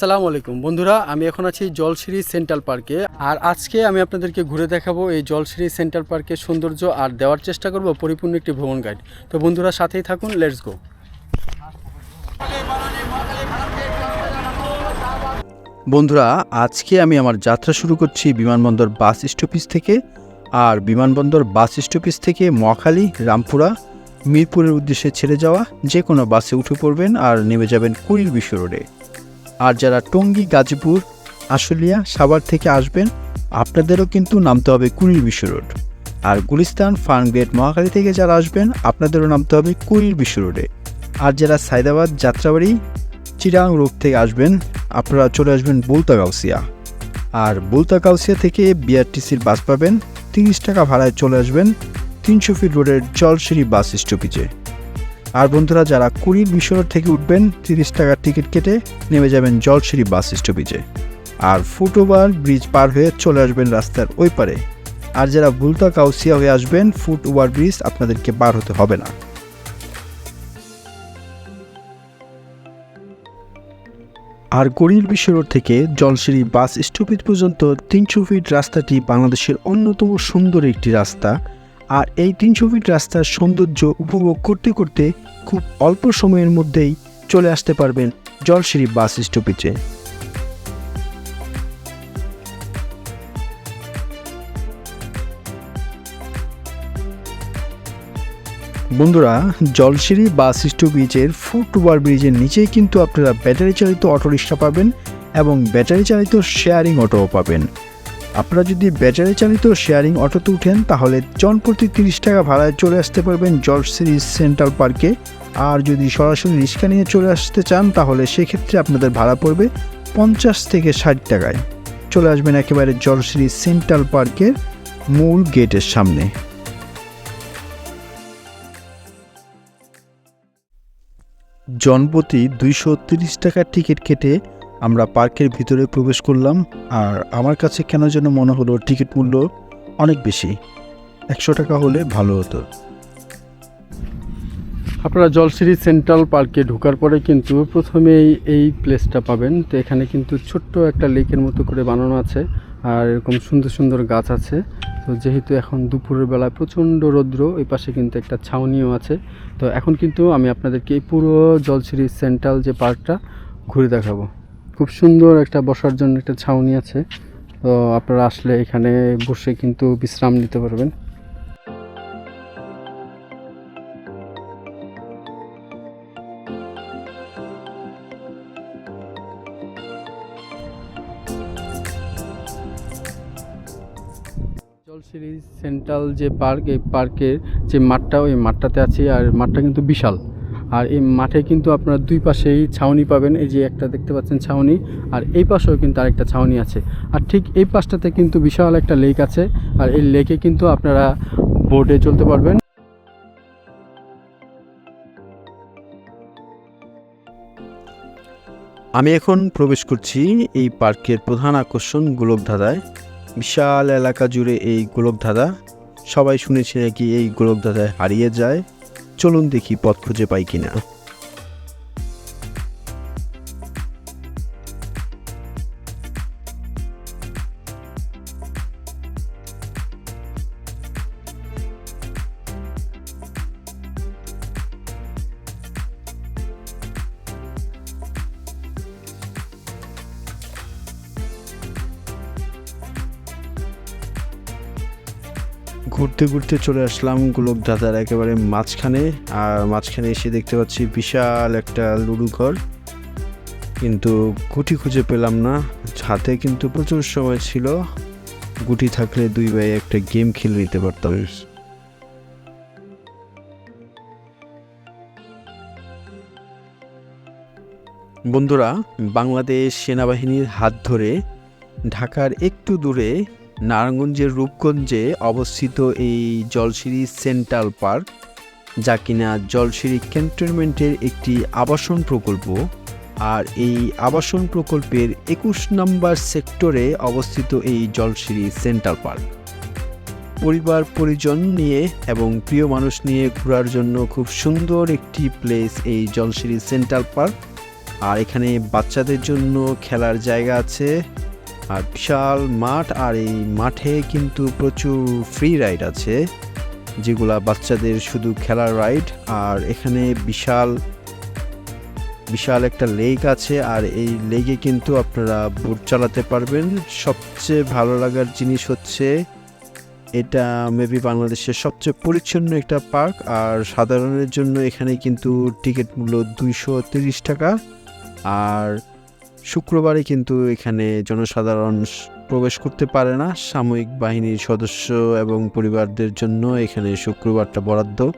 আসসালামু আলাইকুম। বন্ধুরা, আমি এখন আছি জলশিরি সেন্ট্রাল পার্কে। আর আজকে আমি আপনাদেরকে ঘুরে দেখাবো এই জলশিরি সেন্ট্রাল পার্কের সৌন্দর্য আর দেওয়ার চেষ্টা করব পরিপূর্ণ একটি ভ্রমণ গাইড। তো বন্ধুরা, সাথেই থাকুন লেটস গো বন্ধুরা, আজকে আমি আমার যাত্রা শুরু করছি বিমানবন্দর বাস স্টপেজ থেকে। আর বিমানবন্দর বাস স্টপেজ থেকে মহাখালী, রামপুরা, মিরপুরের উদ্দেশ্যে ছেড়ে যাওয়া। যে কোনো বাসে উঠে পড়বেন আর নেমে যাবেন কুড়ির বিশ্ব রোডে। আর যারা টঙ্গী, গাজীপুর, আশুলিয়া, সাভার থেকে আসবেন, আপনাদেরও কিন্তু নামতে হবে কুড়ির বিশ্ব রোড। আর গুলিস্তান ফার্মগেট মহাখালী থেকে যারা আসবেন, আপনাদেরও নামতে হবে কুড়ির বিশ্ব রোডে। আর যারা সাইদাবাদ যাত্রাবাড়ি, চিরাং রোড থেকে আসবেন, আপনারা চলে আসবেন বুলতা গাউসিয়া আর বুলতা গাউসিয়া থেকে বিআরটিসির বাস পাবেন, তিরিশ টাকা ভাড়ায় চলে আসবেন তিনশো ফিট রোডের জলসিরি বাস স্টপেজে। আর বন্ধুরা, যারা কুড়ির বিশ্বরোড থেকে উঠবেন, তিরিশ টাকার টিকিট কেটে নেমে যাবেন জলসিরি বাস স্টপেজে। আর ফুটওভার ব্রিজ পার হয়ে চলে আসবেন রাস্তার ওই পারে। আর যারা বুলতা কাউসিয়া হয়ে আসবেন ফুট ওভার ব্রিজ আপনাদেরকে পার হতে হবে না। আর গড়ির বিশ্ব রোড থেকে জলসিরি বাস স্টপেজ পর্যন্ত তিনশো ফিট রাস্তাটি বাংলাদেশের অন্যতম সুন্দর একটি রাস্তা। আর এই তিনশো ফিট রাস্তার সৌন্দর্য উপভোগ করতে করতে খুব অল্প সময়ের মধ্যেই চলে আসতে পারবেন জলসিরি বাস স্টপেজে। বন্ধুরা জলসিরি বাস স্টপেজের ফুট ওভার ব্রিজের নিচেই কিন্তু আপনারা ব্যাটারি চালিত অটোরিক্সা পাবেন এবং ব্যাটারি চালিত শেয়ারিং অটোও পাবেন। আপনারা যদি ব্যাটারি চালিত শেয়ারিং অটোতে উঠেন, তাহলে জন প্রতি তিরিশ টাকা ভাড়ায় চলে আসতে পারবেন জলসিরি সেন্ট্রাল পার্কে। আর যদি সরাসরি রিক্সা নিয়ে চলে আসতে চান, তাহলে সেক্ষেত্রে আপনাদের ভাড়া পড়বে পঞ্চাশ থেকে ষাট টাকায়। চলে আসবেন একেবারে জলসিরি সেন্ট্রাল পার্কের মূল গেটের সামনে। জনপ্রতি দুইশো টাকার টিকিট কেটে আমরা পার্কের ভিতরে প্রবেশ করলাম, আর আমার কাছে কেন যেন মনে হলো টিকিট মূল্য অনেক বেশি। একশো টাকা হলে ভালো হতো। আপনারা জলশিরি সেন্ট্রাল পার্কে ঢোকার পরে কিন্তু প্রথমেই এই প্লেসটা পাবেন। তো এখানে কিন্তু ছোট্ট একটা লেকের মতো করে বানানো আছে, আর এরকম সুন্দর সুন্দর গাছ আছে। তো যেহেতু এখন দুপুরের বেলায় প্রচণ্ড রৌদ্র, এই পাশে কিন্তু একটা ছাউনিও আছে। তো এখন কিন্তু আমি আপনাদেরকে পুরো জলশিরি সেন্ট্রাল যে পার্কটা ঘুরে দেখাবো। খুব সুন্দর একটা বসার জন্য একটা ছাউনি আছে। তো আপনারা আসলে এখানে বসে কিন্তু বিশ্রাম নিতে পারবেন। সেন্ট্রাল যে পার্ক, এই পার্কের যে মাঠটা, ওই মাঠটাতে আছে আর মাঠটা কিন্তু বিশাল। আর এই মাঠে কিন্তু আপনারা দুই পাশেই ছাউনি পাবেন। এই যে একটা দেখতে পাচ্ছেন ছাউনি, আর এই পাশেও কিন্তু আরেকটা ছাউনি আছে। আর ঠিক এই পাশটাতে কিন্তু বিশাল একটা লেক আছে, আর এই লেকে কিন্তু আপনারা বোটে চলতে পারবেন। আমি এখন প্রবেশ করছি এই পার্কের প্রধান আকর্ষণ গোলকধাঁধায়। বিশাল এলাকা জুড়ে এই গোলকধাঁধা। সবাই শুনেছে নাকি এই গোলকধাঁধায় হারিয়ে যায়। চলুন দেখি পথ খুঁজে পাই কিনা। ঘুরতে ঘুরতে চলে আসলাম গোলক গোলকধাঁধার একেবারে মাঝখানে। আর মাঝখানে এসে দেখতে পাচ্ছি বিশাল একটা লুডু ঘর। কিন্তু গুটি খুঁজে পেলাম না। হাতে কিন্তু প্রচুর সময় ছিল। গুটি থাকলে দুই ভাই একটা গেম খেলে নিতে পারতাম। বন্ধুরা বাংলাদেশ সেনাবাহিনীর হাত ধরে ঢাকার একটু দূরে নারায়ণগঞ্জের রূপগঞ্জে অবস্থিত এই জলসিরি সেন্ট্রাল পার্ক, যা কিনা জলসিরি ক্যান্টনমেন্টের একটি আবাসন প্রকল্প, আর এই আবাসন প্রকল্পের একুশ নম্বর সেক্টরে অবস্থিত এই জলসিরি সেন্ট্রাল পার্ক। পরিবার, পরিজন নিয়ে এবং প্রিয় মানুষ নিয়ে ঘোরার জন্য খুব সুন্দর একটি প্লেস এই জলসিরি সেন্ট্রাল পার্ক, আর এখানে বাচ্চাদের জন্য খেলার জায়গা আছে। আর বিশাল মাঠ, আর এই মাঠে কিন্তু প্রচুর ফ্রি রাইড আছে, যেগুলা বাচ্চাদের শুধু খেলার রাইড আর এখানে বিশাল বিশাল একটা লেক আছে, আর এই লেকে কিন্তু আপনারা বোট চালাতে পারবেন। সবচেয়ে ভালো লাগার জিনিস হচ্ছে, এটা মেবি বাংলাদেশের সবচেয়ে পরিচ্ছন্ন একটা পার্ক আর সাধারণের জন্য এখানে কিন্তু টিকিট মূল্য দুইশো টাকা, আর শুক্রবারে কিন্তু এখানে জনসাধারণ প্রবেশ করতে পারে না। সাময়িক বাহিনীর সদস্য এবং পরিবারদের জন্য এখানে শুক্রবারটা বরাদ্দ।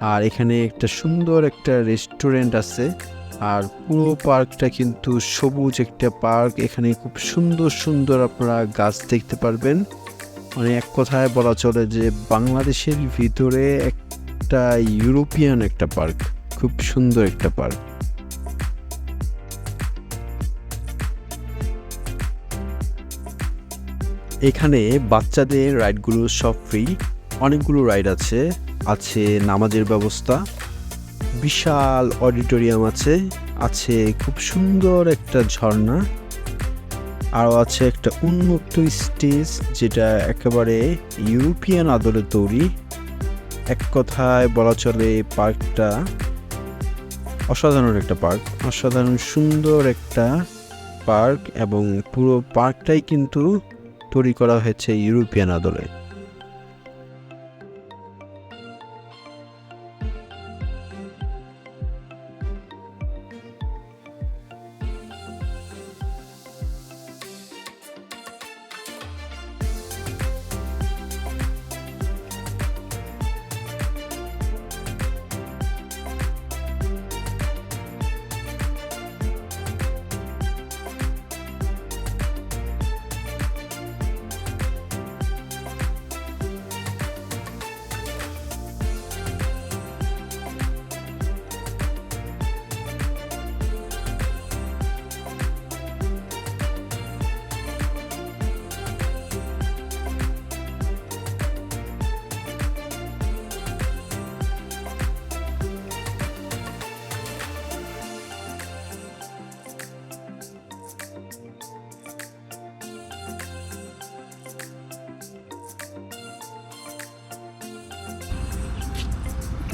আর এখানে একটা সুন্দর একটা রেস্টুরেন্ট আছে। আর পুরো পার্কটা কিন্তু সবুজ একটা পার্ক। এখানে খুব সুন্দর সুন্দর আপনারা গাছ দেখতে পারবেন। মানে এক কথায় বলা চলে যে বাংলাদেশের ভিতরে একটা ইউরোপিয়ান একটা পার্ক। খুব সুন্দর একটা পার্ক। এখানে বাচ্চাদের রাইডগুলো সব ফ্রি। অনেকগুলো রাইড আছে আছে নামাজের ব্যবস্থা, বিশাল অডিটোরিয়াম আছে আছে খুব সুন্দর একটা ঝর্ণা, আরও আছে একটা উন্মুক্ত স্টেজ যেটা একেবারে ইউরোপিয়ান আদলে তৈরি এক কথায় বলা চলে পার্কটা অসাধারণ একটা পার্ক, অসাধারণ সুন্দর একটা পার্ক এবং পুরো পার্কটাই কিন্তু তৈরি করা হয়েছে ইউরোপিয়ান আদলে।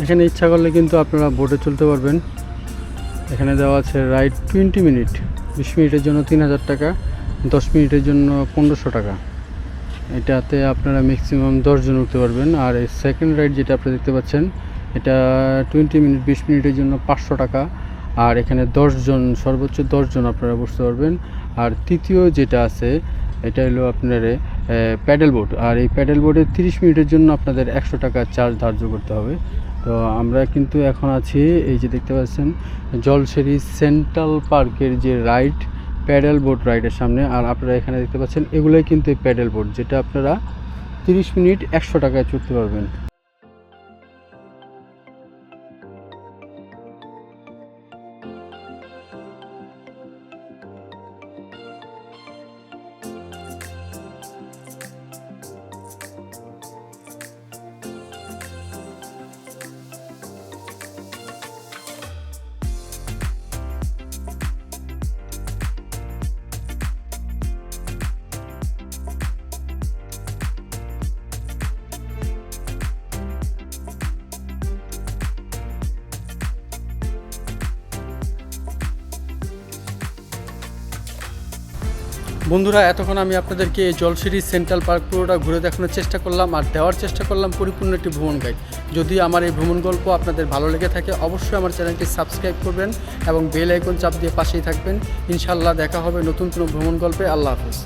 এখানে ইচ্ছা করলে কিন্তু আপনারা বোটে চলতে পারবেন। এখানে দেওয়া আছে রাইড টোয়েন্টি মিনিট বিশ মিনিটের জন্য তিন হাজার টাকা, দশ মিনিটের জন্য পনেরোশো টাকা। এটাতে আপনারা ম্যাক্সিমাম দশজন উঠতে পারবেন। আর এই সেকেন্ড রাইড যেটা আপনারা দেখতে পাচ্ছেন, এটা টোয়েন্টি মিনিট বিশ মিনিটের জন্য পাঁচশো টাকা। আর এখানে দশজন সর্বোচ্চ দশজন আপনারা বসতে পারবেন। আর তৃতীয় যেটা আছে, এটা হলো আপনার প্যাডেল বোট আর এই প্যাডেল বোটে তিরিশ মিনিটের জন্য আপনাদের একশো টাকা চার্জ ধার্য করতে হবে। তো আমরা কিন্তু এখন আছি, এই যে দেখতে পাচ্ছেন, জলসেরি সেন্ট্রাল পার্কের যে রাইড প্যাডেল বোট রাইডের সামনে, আর আপনারা এখানে দেখতে পাচ্ছেন, এগুলোই কিন্তু এই প্যাডেল বোট, যেটা আপনারা তিরিশ মিনিট একশো টাকায় চড়তে পারবেন। বন্ধুরা, এতক্ষণ আমি আপনাদেরকে এই জলসিরি সেন্ট্রাল পার্ক পুরোটা ঘুরে দেখানোর চেষ্টা করলাম আর দেওয়ার চেষ্টা করলাম পরিপূর্ণ একটি ভ্রমণ গাইড যদি আমার এই ভ্রমণ গল্প আপনাদের ভালো লেগে থাকে, অবশ্যই আমার চ্যানেলটি সাবস্ক্রাইব করবেন এবং বেল আইকন চাপ দিয়ে পাশেই থাকবেন। ইনশাল্লাহ দেখা হবে নতুন কোনো ভ্রমণ গল্পে। আল্লাহ হাফিজ।